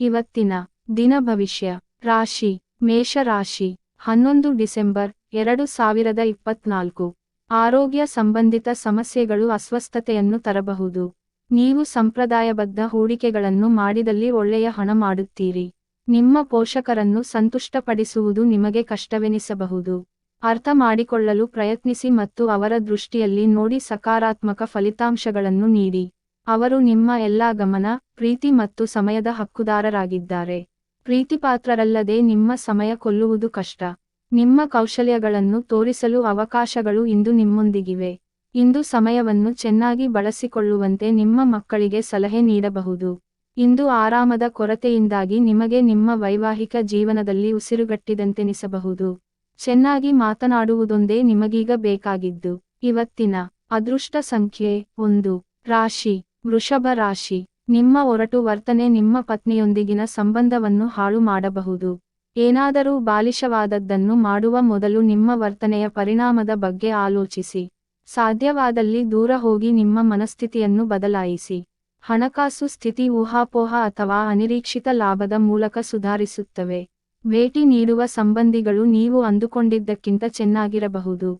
ಇವತ್ತಿನ ದಿನ ಭವಿಷ್ಯ. ರಾಶಿ ಮೇಷ ರಾಶಿ ಹನ್ನೊಂದು ಡಿಸೆಂಬರ್ ಎರಡು ಸಾವಿರದ ಇಪ್ಪತ್ನಾಲ್ಕು. ಆರೋಗ್ಯ ಸಂಬಂಧಿತ ಸಮಸ್ಯೆಗಳು ಅಸ್ವಸ್ಥತೆಯನ್ನು ತರಬಹುದು. ನೀವು ಸಂಪ್ರದಾಯಬದ್ಧ ಹೂಡಿಕೆಗಳನ್ನು ಮಾಡಿದಲ್ಲಿ ಒಳ್ಳೆಯ ಹಣ ಮಾಡುತ್ತೀರಿ. ನಿಮ್ಮ ಪೋಷಕರನ್ನು ಸಂತುಷ್ಟಪಡಿಸುವುದು ನಿಮಗೆ ಕಷ್ಟವೆನಿಸಬಹುದು. ಅರ್ಥ ಮಾಡಿಕೊಳ್ಳಲು ಪ್ರಯತ್ನಿಸಿ ಮತ್ತು ಅವರ ದೃಷ್ಟಿಯಲ್ಲಿ ನೋಡಿ ಸಕಾರಾತ್ಮಕ ಫಲಿತಾಂಶಗಳನ್ನು ನೀಡಿ. ಅವರು ನಿಮ್ಮ ಎಲ್ಲಾ ಗಮನ, ಪ್ರೀತಿ ಮತ್ತು ಸಮಯದ ಹಕ್ಕುದಾರರಾಗಿದ್ದಾರೆ. ಪ್ರೀತಿಪಾತ್ರರಲ್ಲದೆ ನಿಮ್ಮ ಸಮಯ ಕೊಲ್ಲುವುದು ಕಷ್ಟ. ನಿಮ್ಮ ಕೌಶಲ್ಯಗಳನ್ನು ತೋರಿಸಲು ಅವಕಾಶಗಳು ಇಂದು ನಿಮ್ಮೊಂದಿಗಿವೆ. ಇಂದು ಸಮಯವನ್ನು ಚೆನ್ನಾಗಿ ಬಳಸಿಕೊಳ್ಳುವಂತೆ ನಿಮ್ಮ ಮಕ್ಕಳಿಗೆ ಸಲಹೆ ನೀಡಬಹುದು. ಇಂದು ಆರಾಮದ ಕೊರತೆಯಿಂದಾಗಿ ನಿಮಗೆ ನಿಮ್ಮ ವೈವಾಹಿಕ ಜೀವನದಲ್ಲಿ ಉಸಿರುಗಟ್ಟಿದಂತೆನಿಸಬಹುದು. ಚೆನ್ನಾಗಿ ಮಾತನಾಡುವುದೊಂದೇ ನಿಮಗೀಗ ಬೇಕಾಗಿದ್ದು. ಇವತ್ತಿನ ಅದೃಷ್ಟ ಸಂಖ್ಯೆ ಒಂದು. ರಾಶಿ. ವೃಷಭ ರಾಶಿ. ನಿಮ್ಮ ಒರಟು ವರ್ತನೆ ನಿಮ್ಮ ಪತ್ನಿಯೊಂದಿಗಿನ ಸಂಬಂಧವನ್ನು ಹಾಳು ಮಾಡಬಹುದು. ಏನಾದರೂ ಬಾಲಿಶವಾದದ್ದನ್ನು ಮಾಡುವ ಮೊದಲು ನಿಮ್ಮ ವರ್ತನೆಯ ಪರಿಣಾಮದ ಬಗ್ಗೆ ಆಲೋಚಿಸಿ. ಸಾಧ್ಯವಾದಲ್ಲಿ ದೂರ ಹೋಗಿ ನಿಮ್ಮ ಮನಸ್ಥಿತಿಯನ್ನು ಬದಲಾಯಿಸಿ. ಹಣಕಾಸು ಸ್ಥಿತಿ ಊಹಾಪೋಹ ಅಥವಾ ಅನಿರೀಕ್ಷಿತ ಲಾಭದ ಮೂಲಕ ಸುಧಾರಿಸುತ್ತವೆ. ಭೇಟಿ ನೀಡುವ ಸಂಬಂಧಿಗಳು ನೀವು ಅಂದುಕೊಂಡಿದ್ದಕ್ಕಿಂತ ಚೆನ್ನಾಗಿರಬಹುದು.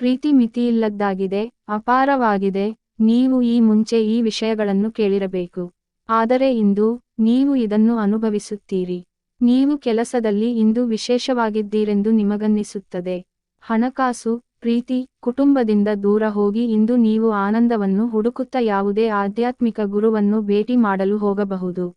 ಪ್ರೀತಿ ಮಿತಿಯಿಲ್ಲದ್ದಾಗಿದೆ, ಅಪಾರವಾಗಿದೆ ನೀವು ಈ ಮುಂಚೆ ಈ ವಿಷಯಗಳನ್ನು ಕೇಳಿರಬೇಕು. ಆದರೆ ಇಂದು ನೀವು ಇದನ್ನು ಅನುಭವಿಸುತ್ತೀರಿ. ನೀವು ಕೆಲಸದಲ್ಲಿ ಇಂದು ವಿಶೇಷವಾಗಿದ್ದೀರೆಂದು ನಿಮಗನ್ನಿಸುತ್ತದೆ. ಹಣಕಾಸು, ಪ್ರೀತಿ, ಕುಟುಂಬದಿಂದ ದೂರ ಹೋಗಿ ಇಂದು ನೀವು ಆನಂದವನ್ನು ಹುಡುಕುತ್ತಾ ಯಾವುದೇ ಆಧ್ಯಾತ್ಮಿಕ ಗುರುವನ್ನು ಭೇಟಿ ಮಾಡಲು ಹೋಗಬಹುದು.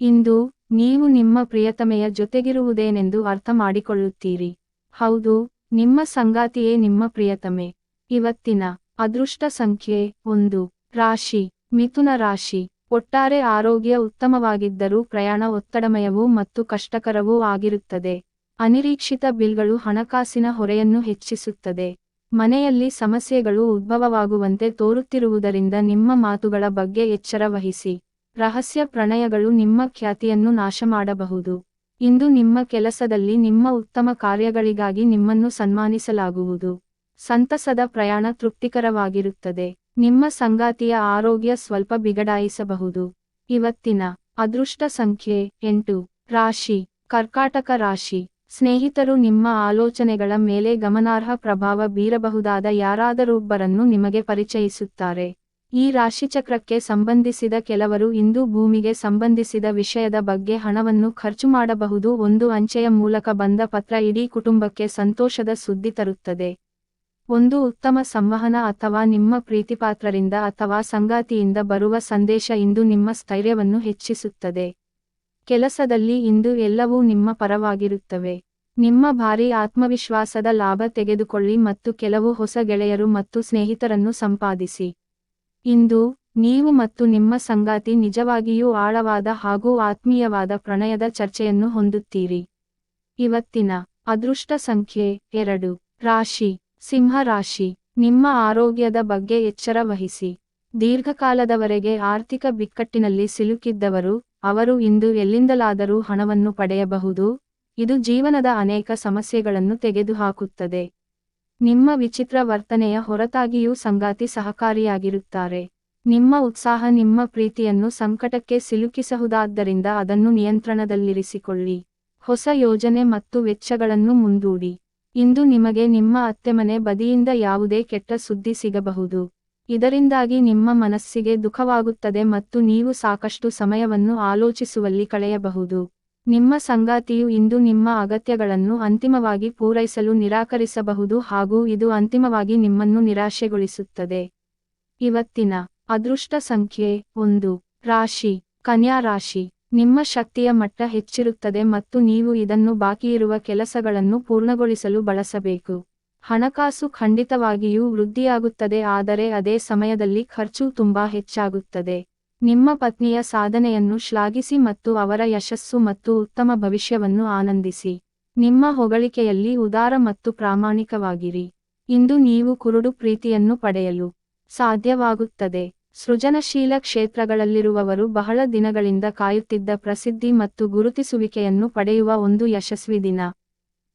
ಇಂದು ನೀವು ನಿಮ್ಮ ಪ್ರಿಯತಮೆಯ ಜೊತೆಗಿರುವುದೇನೆಂದು ಅರ್ಥ ಮಾಡಿಕೊಳ್ಳುತ್ತೀರಿ. ಹೌದು, ನಿಮ್ಮ ಸಂಗಾತಿಯೇ ನಿಮ್ಮ ಪ್ರಿಯತಮೆ. ಇವತ್ತಿನ ಅದೃಷ್ಟ ಸಂಖ್ಯೆ ಒಂದು. ರಾಶಿ. ಮಿಥುನ ರಾಶಿ. ಒಟ್ಟಾರೆ ಆರೋಗ್ಯ ಉತ್ತಮವಾಗಿದ್ದರೂ ಪ್ರಯಾಣ ಒತ್ತಡಮಯವೂ ಮತ್ತು ಕಷ್ಟಕರವೂ ಆಗಿರುತ್ತದೆ. ಅನಿರೀಕ್ಷಿತ ಬಿಲ್ಗಳು ಹಣಕಾಸಿನ ಹೊರೆಯನ್ನು ಹೆಚ್ಚಿಸುತ್ತದೆ. ಮನೆಯಲ್ಲಿ ಸಮಸ್ಯೆಗಳು ಉದ್ಭವವಾಗುವಂತೆ ತೋರುತ್ತಿರುವುದರಿಂದ ನಿಮ್ಮ ಮಾತುಗಳ ಬಗ್ಗೆ ಎಚ್ಚರ ವಹಿಸಿ. ರಹಸ್ಯ ಪ್ರಣಯಗಳು ನಿಮ್ಮ ಖ್ಯಾತಿಯನ್ನು ನಾಶ ಮಾಡಬಹುದು ಇಂದು ನಿಮ್ಮ ಕೆಲಸದಲ್ಲಿ ನಿಮ್ಮ ಉತ್ತಮ ಕಾರ್ಯಗಳಿಗಾಗಿ ನಿಮ್ಮನ್ನು ಸನ್ಮಾನಿಸಲಾಗುವುದು. ಸಂತಸದ ಪ್ರಯಾಣ ತೃಪ್ತಿಕರವಾಗಿರುತ್ತದೆ. ನಿಮ್ಮ ಸಂಗಾತಿಯ ಆರೋಗ್ಯ ಸ್ವಲ್ಪ ಬಿಗಡಾಯಿಸಬಹುದು. ಇವತ್ತಿನ ಅದೃಷ್ಟ ಸಂಖ್ಯೆ ಎಂಟು. ರಾಶಿ. ಕರ್ಕಾಟಕ ರಾಶಿ. ಸ್ನೇಹಿತರು ನಿಮ್ಮ ಆಲೋಚನೆಗಳ ಮೇಲೆ ಗಮನಾರ್ಹ ಪ್ರಭಾವ ಬೀರಬಹುದಾದ ಯಾರಾದರೊಬ್ಬರನ್ನು ನಿಮಗೆ ಪರಿಚಯಿಸುತ್ತಾರೆ. ಈ ರಾಶಿಚಕ್ರಕ್ಕೆ ಸಂಬಂಧಿಸಿದ ಕೆಲವರು ಇಂದು ಭೂಮಿಗೆ ಸಂಬಂಧಿಸಿದ ವಿಷಯದ ಬಗ್ಗೆ ಹಣವನ್ನು ಖರ್ಚು ಮಾಡಬಹುದು. ಒಂದು ಅಂಚೆಯ ಮೂಲಕ ಬಂದ ಪತ್ರ ಇಡೀ ಕುಟುಂಬಕ್ಕೆ ಸಂತೋಷದ ಸುದ್ದಿ ತರುತ್ತದೆ. ಒಂದು ಉತ್ತಮ ಸಂವಹನ ಅಥವಾ ನಿಮ್ಮ ಪ್ರೀತಿಪಾತ್ರರಿಂದ ಅಥವಾ ಸಂಗಾತಿಯಿಂದ ಬರುವ ಸಂದೇಶ ಇಂದು ನಿಮ್ಮ ಸ್ಥೈರ್ಯವನ್ನು ಹೆಚ್ಚಿಸುತ್ತದೆ. ಕೆಲಸದಲ್ಲಿ ಇಂದು ಎಲ್ಲವೂ ನಿಮ್ಮ ಪರವಾಗಿರುತ್ತವೆ. ನಿಮ್ಮ ಭಾರಿ ಆತ್ಮವಿಶ್ವಾಸದ ಲಾಭ ತೆಗೆದುಕೊಳ್ಳಿ ಮತ್ತು ಕೆಲವು ಹೊಸ ಗೆಳೆಯರು ಮತ್ತು ಸ್ನೇಹಿತರನ್ನು ಸಂಪಾದಿಸಿ. ಇಂದು ನೀವು ಮತ್ತು ನಿಮ್ಮ ಸಂಗಾತಿ ನಿಜವಾಗಿಯೂ ಆಳವಾದ ಹಾಗೂ ಆತ್ಮೀಯವಾದ ಪ್ರಣಯದ ಚರ್ಚೆಯನ್ನು ಹೊಂದುತ್ತೀರಿ. ಇವತ್ತಿನ ಅದೃಷ್ಟ ಸಂಖ್ಯೆ ಎರಡು. ರಾಶಿ. ಸಿಂಹ ರಾಶಿ ನಿಮ್ಮ ಆರೋಗ್ಯದ ಬಗ್ಗೆ ಎಚ್ಚರ ವಹಿಸಿ. ದೀರ್ಘಕಾಲದವರೆಗೆ ಆರ್ಥಿಕ ಬಿಕ್ಕಟ್ಟಿನಲ್ಲಿ ಸಿಲುಕಿದ್ದವರು, ಅವರು ಇಂದು ಎಲ್ಲಿಂದಲಾದರೂ ಹಣವನ್ನು ಪಡೆಯಬಹುದು. ಇದು ಜೀವನದ ಅನೇಕ ಸಮಸ್ಯೆಗಳನ್ನು ತೆಗೆದುಹಾಕುತ್ತದೆ. ನಿಮ್ಮ ವಿಚಿತ್ರ ವರ್ತನೆಯ ಹೊರತಾಗಿಯೂ ಸಂಗಾತಿ ಸಹಕಾರಿಯಾಗಿರುತ್ತಾರೆ. ನಿಮ್ಮ ಉತ್ಸಾಹ ನಿಮ್ಮ ಪ್ರೀತಿಯನ್ನು ಸಂಕಟಕ್ಕೆ ಸಿಲುಕಿಸಬಹುದಾದ್ದರಿಂದ ಅದನ್ನು ನಿಯಂತ್ರಣದಲ್ಲಿರಿಸಿಕೊಳ್ಳಿ. ಹೊಸ ಯೋಜನೆ ಮತ್ತು ವೆಚ್ಚಗಳನ್ನು ಮುಂದೂಡಿ. ಇಂದು ನಿಮಗೆ ನಿಮ್ಮ ಅತ್ತೆಮನೆ ಬದಿಯಿಂದ ಯಾವುದೇ ಕೆಟ್ಟ ಸುದ್ದಿ ಸಿಗಬಹುದು. ಇದರಿಂದಾಗಿ ನಿಮ್ಮ ಮನಸ್ಸಿಗೆ ದುಃಖವಾಗುತ್ತದೆ ಮತ್ತು ನೀವು ಸಾಕಷ್ಟು ಸಮಯವನ್ನು ಆಲೋಚಿಸುವಲ್ಲಿ ಕಳೆಯಬಹುದು. ನಿಮ್ಮ ಸಂಗಾತಿಯು ಇಂದು ನಿಮ್ಮ ಅಗತ್ಯಗಳನ್ನು ಅಂತಿಮವಾಗಿ ಪೂರೈಸಲು ನಿರಾಕರಿಸಬಹುದು ಹಾಗೂ ಇದು ಅಂತಿಮವಾಗಿ ನಿಮ್ಮನ್ನು ನಿರಾಶೆಗೊಳಿಸುತ್ತದೆ. ಇವತ್ತಿನ ಅದೃಷ್ಟ ಸಂಖ್ಯೆ ಒಂದು. ರಾಶಿ. ಕನ್ಯಾ ರಾಶಿ. ನಿಮ್ಮ ಶಕ್ತಿಯ ಮಟ್ಟ ಹೆಚ್ಚಿರುತ್ತದೆ ಮತ್ತು ನೀವು ಇದನ್ನು ಬಾಕಿಯಿರುವ ಕೆಲಸಗಳನ್ನು ಪೂರ್ಣಗೊಳಿಸಲು ಬಳಸಬೇಕು. ಹಣಕಾಸು ಖಂಡಿತವಾಗಿಯೂ ವೃದ್ಧಿಯಾಗುತ್ತದೆ, ಆದರೆ ಅದೇ ಸಮಯದಲ್ಲಿ ಖರ್ಚು ತುಂಬಾ ಹೆಚ್ಚಾಗುತ್ತದೆ. ನಿಮ್ಮ ಪತ್ನಿಯ ಸಾಧನೆಯನ್ನು ಶ್ಲಾಘಿಸಿ ಮತ್ತು ಅವರ ಯಶಸ್ಸು ಮತ್ತು ಉತ್ತಮ ಭವಿಷ್ಯವನ್ನು ಆನಂದಿಸಿ. ನಿಮ್ಮ ಹೊಗಳಿಕೆಯಲ್ಲಿ ಉದಾರ ಮತ್ತು ಪ್ರಾಮಾಣಿಕವಾಗಿರಿ. ಇಂದು ನೀವು ಕುರುಡು ಪ್ರೀತಿಯನ್ನು ಪಡೆಯಲು ಸಾಧ್ಯವಾಗುತ್ತದೆ. ಸೃಜನಶೀಲ ಕ್ಷೇತ್ರಗಳಲ್ಲಿರುವವರು ಬಹಳ ದಿನಗಳಿಂದ ಕಾಯುತ್ತಿದ್ದ ಪ್ರಸಿದ್ಧಿ ಮತ್ತು ಗುರುತಿಸುವಿಕೆಯನ್ನು ಪಡೆಯುವ ಒಂದು ಯಶಸ್ವಿ ದಿನ.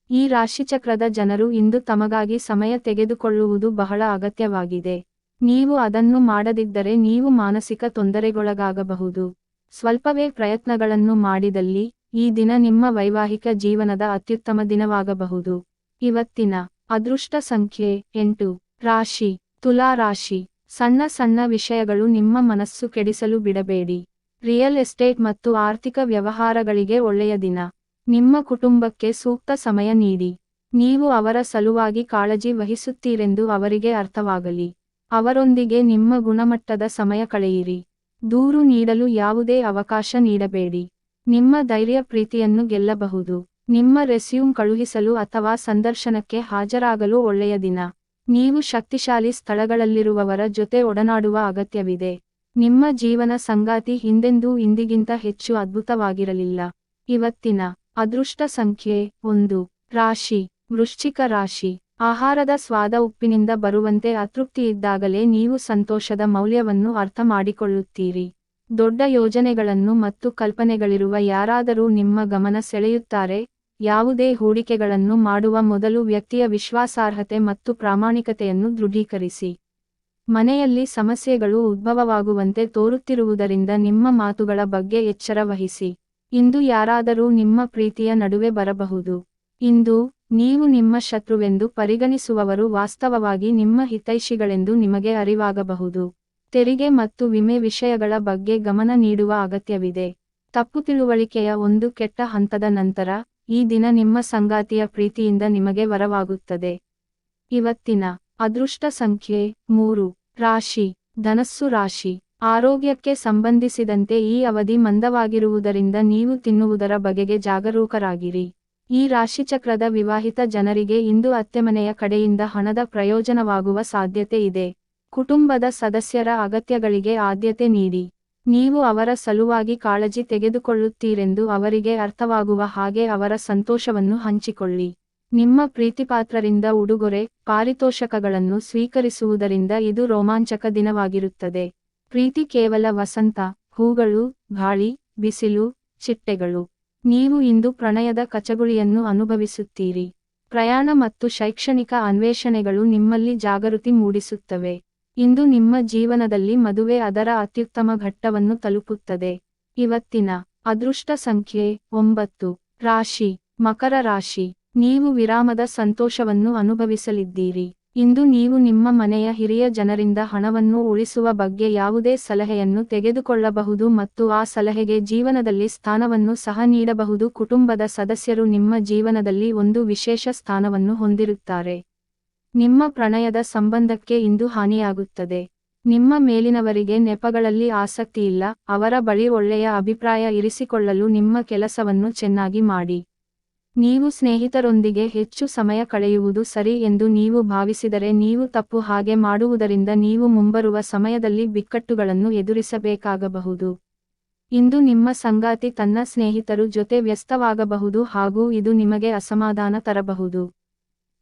ಈ ರಾಶಿಚಕ್ರದ ಜನರು ಇಂದು ತಮಗಾಗಿ ಸಮಯ ತೆಗೆದುಕೊಳ್ಳುವುದು ಬಹಳ ಅಗತ್ಯವಾಗಿದೆ. ನೀವು ಅದನ್ನು ಮಾಡದಿದ್ದರೆ ನೀವು ಮಾನಸಿಕ ತೊಂದರೆಗೊಳಗಾಗಬಹುದು. ಸ್ವಲ್ಪವೇ ಪ್ರಯತ್ನಗಳನ್ನು ಮಾಡಿದಲ್ಲಿ ಈ ದಿನ ನಿಮ್ಮ ವೈವಾಹಿಕ ಜೀವನದ ಅತ್ಯುತ್ತಮ ದಿನವಾಗಬಹುದು. ಇವತ್ತಿನ ಅದೃಷ್ಟ ಸಂಖ್ಯೆ ಎಂಟು. ರಾಶಿ. ತುಲಾ ರಾಶಿ. ಸಣ್ಣ ಸಣ್ಣ ವಿಷಯಗಳು ನಿಮ್ಮ ಮನಸ್ಸು ಕೆಡಿಸಲು ಬಿಡಬೇಡಿ. ರಿಯಲ್ ಎಸ್ಟೇಟ್ ಮತ್ತು ಆರ್ಥಿಕ ವ್ಯವಹಾರಗಳಿಗೆ ಒಳ್ಳೆಯ ದಿನ. ನಿಮ್ಮ ಕುಟುಂಬಕ್ಕೆ ಸೂಕ್ತ ಸಮಯ ನೀಡಿ. ನೀವು ಅವರ ಸಲುವಾಗಿ ಕಾಳಜಿ ವಹಿಸುತ್ತೀರೆಂದು ಅವರಿಗೆ ಅರ್ಥವಾಗಲಿ. ಅವರೊಂದಿಗೆ ನಿಮ್ಮ ಗುಣಮಟ್ಟದ ಸಮಯ ಕಳೆಯಿರಿ. ದೂರು ನೀಡಲು ಯಾವುದೇ ಅವಕಾಶ ನೀಡಬೇಡಿ. ನಿಮ್ಮ ಧೈರ್ಯ ಪ್ರೀತಿಯನ್ನು ಗೆಲ್ಲಬಹುದು. ನಿಮ್ಮ ರೆಸ್ಯೂಮ್ ಕಳುಹಿಸಲು ಅಥವಾ ಸಂದರ್ಶನಕ್ಕೆ ಹಾಜರಾಗಲು ಒಳ್ಳೆಯ ದಿನ. ನೀವು ಶಕ್ತಿಶಾಲಿ ಸ್ಥಳಗಳಲ್ಲಿರುವವರ ಜೊತೆ ಒಡನಾಡುವ ಅಗತ್ಯವಿದೆ. ನಿಮ್ಮ ಜೀವನ ಸಂಗಾತಿ ಹಿಂದೆಂದೂ ಇಂದಿಗಿಂತ ಹೆಚ್ಚು ಅದ್ಭುತವಾಗಿರಲಿಲ್ಲ. ಇವತ್ತಿನ ಅದೃಷ್ಟ ಸಂಖ್ಯೆ ಒಂದು. ರಾಶಿ. ವೃಶ್ಚಿಕ ರಾಶಿ. ಆಹಾರದ ಸ್ವಾದ ಉಪ್ಪಿನಿಂದ ಬರುವಂತೆ ಅತೃಪ್ತಿಯಿದ್ದಾಗಲೇ ನೀವು ಸಂತೋಷದ ಮೌಲ್ಯವನ್ನು ಅರ್ಥ ಮಾಡಿಕೊಳ್ಳುತ್ತೀರಿ. ದೊಡ್ಡ ಯೋಜನೆಗಳನ್ನು ಮತ್ತು ಕಲ್ಪನೆಗಳಿರುವ ಯಾರಾದರೂ ನಿಮ್ಮ ಗಮನ ಸೆಳೆಯುತ್ತಾರೆ. ಯಾವುದೇ ಹೂಡಿಕೆಗಳನ್ನು ಮಾಡುವ ಮೊದಲು ವ್ಯಕ್ತಿಯ ವಿಶ್ವಾಸಾರ್ಹತೆ ಮತ್ತು ಪ್ರಾಮಾಣಿಕತೆಯನ್ನು ದೃಢೀಕರಿಸಿ. ಮನೆಯಲ್ಲಿ ಸಮಸ್ಯೆಗಳು ಉದ್ಭವವಾಗುವಂತೆ ತೋರುತ್ತಿರುವುದರಿಂದ ನಿಮ್ಮ ಮಾತುಗಳ ಬಗ್ಗೆ ಎಚ್ಚರ ವಹಿಸಿ. ಇಂದು ಯಾರಾದರೂ ನಿಮ್ಮ ಪ್ರೀತಿಯ ನಡುವೆ ಬರಬಹುದು. ಇಂದು ನೀವು ನಿಮ್ಮ ಶತ್ರುವೆಂದು ಪರಿಗಣಿಸುವವರು ವಾಸ್ತವವಾಗಿ ನಿಮ್ಮ ಹಿತೈಷಿಗಳೆಂದು ನಿಮಗೆ ಅರಿವಾಗಬಹುದು. ತೆರಿಗೆ ಮತ್ತು ವಿಮೆ ವಿಷಯಗಳ ಬಗ್ಗೆ ಗಮನ ನೀಡುವ ಅಗತ್ಯವಿದೆ. ತಪ್ಪು ತಿಳುವಳಿಕೆಯ ಒಂದು ಕೆಟ್ಟ ಹಂತದ ನಂತರ ಈ ದಿನ ನಿಮ್ಮ ಸಂಗಾತಿಯ ಪ್ರೀತಿಯಿಂದ ನಿಮಗೆ ವರವಾಗುತ್ತದೆ. ಇವತ್ತಿನ ಅದೃಷ್ಟ ಸಂಖ್ಯೆ ಮೂರು. ರಾಶಿ. ಧನಸ್ಸು ರಾಶಿ. ಆರೋಗ್ಯಕ್ಕೆ ಸಂಬಂಧಿಸಿದಂತೆ ಈ ಅವಧಿ ಮಂದವಾಗಿರುವುದರಿಂದ ನೀವು ತಿನ್ನುವುದರ ಬಗೆಗೆ ಜಾಗರೂಕರಾಗಿರಿ. ಈ ರಾಶಿಚಕ್ರದ ವಿವಾಹಿತ ಜನರಿಗೆ ಇಂದು ಅತ್ತೆಮನೆಯ ಕಡೆಯಿಂದ ಹಣದ ಪ್ರಯೋಜನವಾಗುವ ಸಾಧ್ಯತೆ ಇದೆ. ಕುಟುಂಬದ ಸದಸ್ಯರ ಅಗತ್ಯಗಳಿಗೆ ಆದ್ಯತೆ ನೀಡಿ. ನೀವು ಅವರ ಸಲುವಾಗಿ ಕಾಳಜಿ ತೆಗೆದುಕೊಳ್ಳುತ್ತೀರೆಂದು ಅವರಿಗೆ ಅರ್ಥವಾಗುವ ಹಾಗೆ ಅವರ ಸಂತೋಷವನ್ನು ಹಂಚಿಕೊಳ್ಳಿ. ನಿಮ್ಮ ಪ್ರೀತಿಪಾತ್ರರಿಂದ ಉಡುಗೊರೆ, ಪಾರಿತೋಷಕಗಳನ್ನು ಸ್ವೀಕರಿಸುವುದರಿಂದ ಇದು ರೋಮಾಂಚಕ ದಿನವಾಗಿರುತ್ತದೆ. ಪ್ರೀತಿ ಕೇವಲ ವಸಂತ, ಹೂಗಳು, ಗಾಳಿ, ಬಿಸಿಲು, ಚಿಟ್ಟೆಗಳು. ನೀವು ಇಂದು ಪ್ರಣಯದ ಕಚಗುಳಿಯನ್ನು ಅನುಭವಿಸುತ್ತೀರಿ. ಪ್ರಯಾಣ ಮತ್ತು ಶೈಕ್ಷಣಿಕ ಅನ್ವೇಷಣೆಗಳು ನಿಮ್ಮಲ್ಲಿ ಜಾಗೃತಿ ಮೂಡಿಸುತ್ತವೆ. ಇಂದು ನಿಮ್ಮ ಜೀವನದಲ್ಲಿ ಮದುವೆ ಅದರ ಅತ್ಯುತ್ತಮ ಘಟ್ಟವನ್ನು ತಲುಪುತ್ತದೆ. ಇವತ್ತಿನ ಅದೃಷ್ಟ ಸಂಖ್ಯೆ ಒಂಬತ್ತು. ರಾಶಿ. ಮಕರ ರಾಶಿ. ನೀವು ವಿರಾಮದ ಸಂತೋಷವನ್ನು ಅನುಭವಿಸಲಿದ್ದೀರಿ. ಇಂದು ನೀವು ನಿಮ್ಮ ಮನೆಯ ಹಿರಿಯ ಜನರಿಂದ ಹಣವನ್ನು ಉಳಿಸುವ ಬಗ್ಗೆ ಯಾವುದೇ ಸಲಹೆಯನ್ನು ತೆಗೆದುಕೊಳ್ಳಬಹುದು ಮತ್ತು ಆ ಸಲಹೆಗೆ ಜೀವನದಲ್ಲಿ ಸ್ಥಾನವನ್ನು ಸಹ ನೀಡಬಹುದು. ಕುಟುಂಬದ ಸದಸ್ಯರು ನಿಮ್ಮ ಜೀವನದಲ್ಲಿ ಒಂದು ವಿಶೇಷ ಸ್ಥಾನವನ್ನು ಹೊಂದಿರುತ್ತಾರೆ. ನಿಮ್ಮ ಪ್ರಣಯದ ಸಂಬಂಧಕ್ಕೆ ಇಂದು ಹಾನಿಯಾಗುತ್ತದೆ. ನಿಮ್ಮ ಮೇಲಿನವರಿಗೆ ನೆಪಗಳಲ್ಲಿ ಆಸಕ್ತಿಯಿಲ್ಲ ಅವರ ಬಳಿ ಒಳ್ಳೆಯ ಅಭಿಪ್ರಾಯ ಇರಿಸಿಕೊಳ್ಳಲು ನಿಮ್ಮ ಕೆಲಸವನ್ನು ಚೆನ್ನಾಗಿ ಮಾಡಿ. ನೀವು ಸ್ನೇಹಿತರೊಂದಿಗೆ ಹೆಚ್ಚು ಸಮಯ ಕಳೆಯುವುದು ಸರಿ ಎಂದು ನೀವು ಭಾವಿಸಿದರೆ ನೀವು ತಪ್ಪು ಹಾಗೆ ಮಾಡುವುದರಿಂದ ನೀವು ಮುಂಬರುವ ಸಮಯದಲ್ಲಿ ಬಿಕ್ಕಟ್ಟುಗಳನ್ನು ಎದುರಿಸಬೇಕಾಗಬಹುದು. ಇಂದು ನಿಮ್ಮ ಸಂಗಾತಿ ತನ್ನ ಸ್ನೇಹಿತರು ಜೊತೆ ವ್ಯಸ್ತವಾಗಬಹುದು ಹಾಗೂ ಇದು ನಿಮಗೆ ಅಸಮಾಧಾನ ತರಬಹುದು.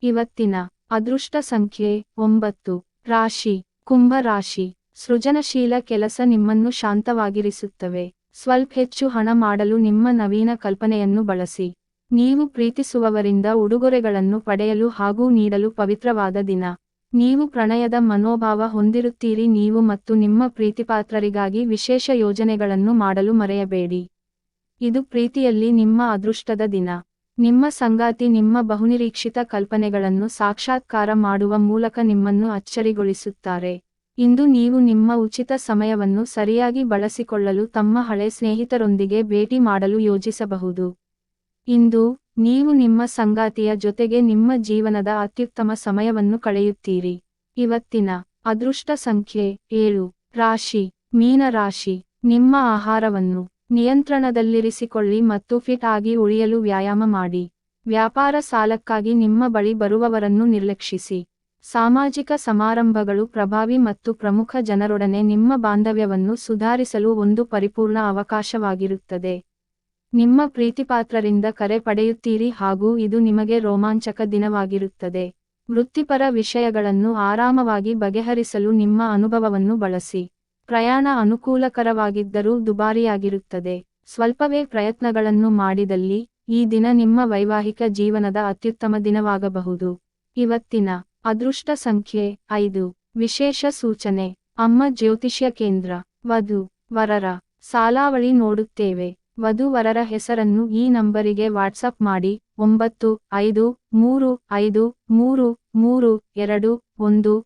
ಇವತ್ತಿನ ಅದೃಷ್ಟ ಸಂಖ್ಯೆ ಒಂಬತ್ತು. ರಾಶಿ. ಕುಂಭ ರಾಶಿ. ಸೃಜನಶೀಲ ಕೆಲಸ ನಿಮ್ಮನ್ನು ಶಾಂತವಾಗಿರಿಸುತ್ತವೆ. ಸ್ವಲ್ಪ ಹೆಚ್ಚು ಹಣ ಮಾಡಲು ನಿಮ್ಮ ನವೀನ ಕಲ್ಪನೆಯನ್ನು ಬಳಸಿ. ನೀವು ಪ್ರೀತಿಸುವವರಿಂದ ಉಡುಗೊರೆಗಳನ್ನು ಪಡೆಯಲು ಹಾಗೂ ನೀಡಲು ಪವಿತ್ರವಾದ ದಿನ. ನೀವು ಪ್ರಣಯದ ಮನೋಭಾವ ಹೊಂದಿರುತ್ತೀರಿ. ನೀವು ಮತ್ತು ನಿಮ್ಮ ಪ್ರೀತಿಪಾತ್ರರಿಗಾಗಿ ವಿಶೇಷ ಯೋಜನೆಗಳನ್ನು ಮಾಡಲು ಮರೆಯಬೇಡಿ. ಇದು ಪ್ರೀತಿಯಲ್ಲಿ ನಿಮ್ಮ ಅದೃಷ್ಟದ ದಿನ. ನಿಮ್ಮ ಸಂಗಾತಿ ನಿಮ್ಮ ಬಹುನಿರೀಕ್ಷಿತ ಕಲ್ಪನೆಗಳನ್ನು ಸಾಕ್ಷಾತ್ಕಾರ ಮಾಡುವ ಮೂಲಕ ನಿಮ್ಮನ್ನು ಅಚ್ಚರಿಗೊಳಿಸುತ್ತಾರೆ. ಇಂದು ನೀವು ನಿಮ್ಮ ಉಚಿತ ಸಮಯವನ್ನು ಸರಿಯಾಗಿ ಬಳಸಿಕೊಳ್ಳಲು ತಮ್ಮ ಹಳೆ ಸ್ನೇಹಿತರೊಂದಿಗೆ ಭೇಟಿ ಮಾಡಲು ಯೋಜಿಸಬಹುದು. ಇಂದು ನೀವು ನಿಮ್ಮ ಸಂಗಾತಿಯ ಜೊತೆಗೆ ನಿಮ್ಮ ಜೀವನದ ಅತ್ಯುತ್ತಮ ಸಮಯವನ್ನು ಕಳೆಯುತ್ತೀರಿ. ಇವತ್ತಿನ ಅದೃಷ್ಟ ಸಂಖ್ಯೆ ಏಳು. ರಾಶಿ. ಮೀನ ರಾಶಿ ನಿಮ್ಮ ಆಹಾರವನ್ನು ನಿಯಂತ್ರಣದಲ್ಲಿರಿಸಿಕೊಳ್ಳಿ ಮತ್ತು ಫಿಟ್ ಆಗಿ ಉಳಿಯಲು ವ್ಯಾಯಾಮ ಮಾಡಿ. ವ್ಯಾಪಾರ ಸಾಲಕ್ಕಾಗಿ ನಿಮ್ಮ ಬಳಿ ಬರುವವರನ್ನು ನಿರ್ಲಕ್ಷಿಸಿ. ಸಾಮಾಜಿಕ ಸಮಾರಂಭಗಳು ಪ್ರಭಾವಿ ಮತ್ತು ಪ್ರಮುಖ ಜನರೊಡನೆ ನಿಮ್ಮ ಬಾಂಧವ್ಯವನ್ನು ಸುಧಾರಿಸಲು ಒಂದು ಪರಿಪೂರ್ಣ ಅವಕಾಶವಾಗಿರುತ್ತದೆ. ನಿಮ್ಮ ಪ್ರೀತಿಪಾತ್ರರಿಂದ ಕರೆ ಪಡೆಯುತ್ತೀರಿ ಹಾಗೂ ಇದು ನಿಮಗೆ ರೋಮಾಂಚಕ ದಿನವಾಗಿರುತ್ತದೆ. ವೃತ್ತಿಪರ ವಿಷಯಗಳನ್ನು ಆರಾಮವಾಗಿ ಬಗೆಹರಿಸಲು ನಿಮ್ಮ ಅನುಭವವನ್ನು ಬಳಸಿ. ಪ್ರಯಾಣ ಅನುಕೂಲಕರವಾಗಿದ್ದರೂ ದುಬಾರಿಯಾಗಿರುತ್ತದೆ. ಸ್ವಲ್ಪವೇ ಪ್ರಯತ್ನಗಳನ್ನು ಮಾಡಿದಲ್ಲಿ ಈ ದಿನ ನಿಮ್ಮ ವೈವಾಹಿಕ ಜೀವನದ ಅತ್ಯುತ್ತಮ ದಿನವಾಗಬಹುದು. ಇವತ್ತಿನ ಅದೃಷ್ಟ ಸಂಖ್ಯೆ ಐದು. ವಿಶೇಷ ಸೂಚನೆ. ಅಮ್ಮ ಜ್ಯೋತಿಷ್ಯ ಕೇಂದ್ರ. ವಧು ವರರ ಸಾಲಾವಳಿ ನೋಡುತ್ತೇವೆ. ವಧುವರರ ಹೆಸರನ್ನು ಈ ನಂಬರಿಗೆ ವಾಟ್ಸಪ್ ಮಾಡಿ. ಒಂಬತ್ತು, ಐದು, ಮೂರು ಐದು, ಮೂರು ಮೂರು, ಎರಡು, ಒಂದು